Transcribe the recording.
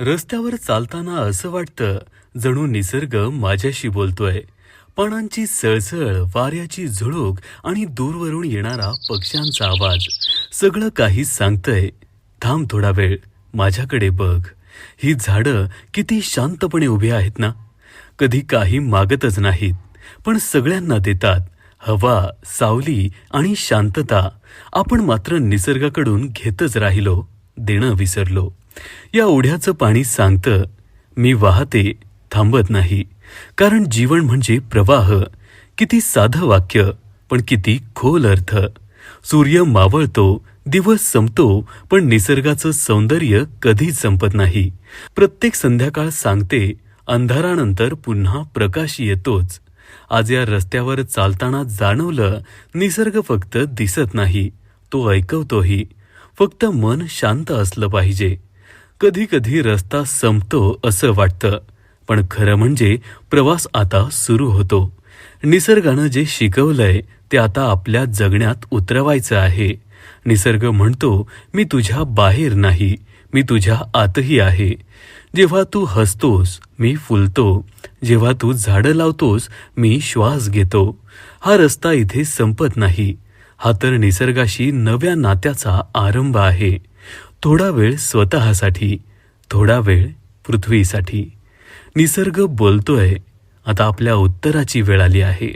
रस्त्यावर चालताना असं वाटतं जणू निसर्ग माझ्याशी बोलतोय. पानांची सळसळ वाऱ्याची झुळूक आणि दूरवरून येणारा पक्ष्यांचा आवाज. सगळं काही सांगतंय. थांब थोडा वेळ माझ्याकडे बघ. ही झाडं किती शांतपणे उभी आहेत ना? कधी काही मागतच नाहीत पण सगळ्यांना देतात. हवा सावली आणि शांतता. आपण मात्र निसर्गाकडून घेतच राहिलो देणं विसरलो. या ओढ्याचं पाणी सांगतं मी वाहते थांबत नाही. कारण जीवन म्हणजे प्रवाह. किती साधं वाक्य पण किती खोल अर्थ. सूर्य मावळतो दिवस संपतो पण निसर्गाचं सौंदर्य कधीच संपत नाही. प्रत्येक संध्याकाळ सांगते अंधारानंतर पुन्हा प्रकाश येतोच. आज या रस्त्यावर चालताना जाणवलं निसर्ग फक्त दिसत नाही. तो ऐकवतोही. फक्त मन शांत असलं पाहिजे. कधी कधी रस्ता संपतो असं वाटतं पण खरं म्हणजे प्रवास आता सुरू होतो. निसर्गानं जे शिकवलंय ते आता आपल्या जगण्यात उतरवायचं आहे. निसर्ग म्हणतो मी तुझ्या बाहेर नाही मी तुझ्या आतही आहे. जेव्हा तू हसतोस मी फुलतो. जेव्हा तू झाडं लावतोस मी श्वास घेतो. हा रस्ता इथे संपत नाही. हा तर निसर्गाशी नव्या नात्याचा आरंभ आहे. थोडा वेळ स्वतःसाठी थोडा वेळ पृथ्वीसाठी. निसर्ग बोलतोय आता आपल्या उत्तराची वेळ आली आहे.